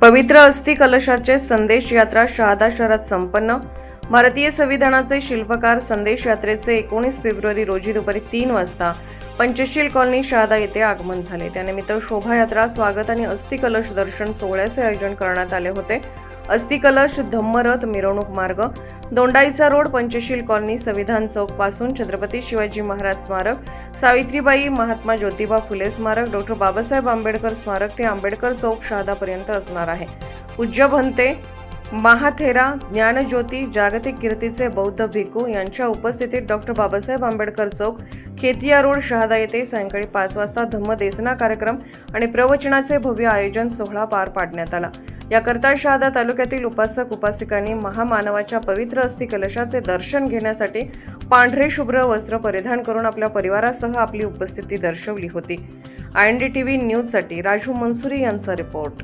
पवित्र अस्थि कलशाचे संदेश यात्रा शहादा शहरात संपन्न. भारतीय संविधानाचे शिल्पकार संदेश यात्रेचे एकोणीस फेब्रुवारी रोजी दुपारी तीन वाजता पंचशील कॉलनी शहादा येथे आगमन झाले. त्यानिमित्त शोभायात्रा स्वागत आणि अस्थि कलश दर्शन सोहळ्याचे आयोजन करण्यात आले होते. अस्थिकलश धम्मरथ मिरवणूक मार्ग दोंडाईचा रोड पंचशील कॉलनी संविधान चौकपासून छत्रपती शिवाजी महाराज स्मारक सावित्रीबाई महात्मा ज्योतिबा फुले स्मारक डॉक्टर बाबासाहेब आंबेडकर स्मारक ते आंबेडकर चौक शहादापर्यंत असणार आहे. पूज्य भंते महाथेरा ज्ञानज्योती जागतिक कीर्तीचे बौद्ध भिक्खू यांच्या उपस्थितीत डॉक्टर बाबासाहेब आंबेडकर चौक खेतिया रोड शहादा येथे सायंकाळी पाच वाजता धम्मदेसना कार्यक्रम आणि प्रवचनाचे भव्य आयोजन सोहळा पार पाडण्यात आला. याकरता शहादा तालुक्यातील उपासक उपासिकांनी महामानवाच्या पवित्र अस्थि कलशाचे दर्शन घेण्यासाठी पांढरे शुभ्र वस्त्र परिधान करून आपल्या परिवारासह आपली उपस्थिती दर्शवली होती. I N D T V न्यूजसाठी राजू मनसुरी यांचा रिपोर्ट.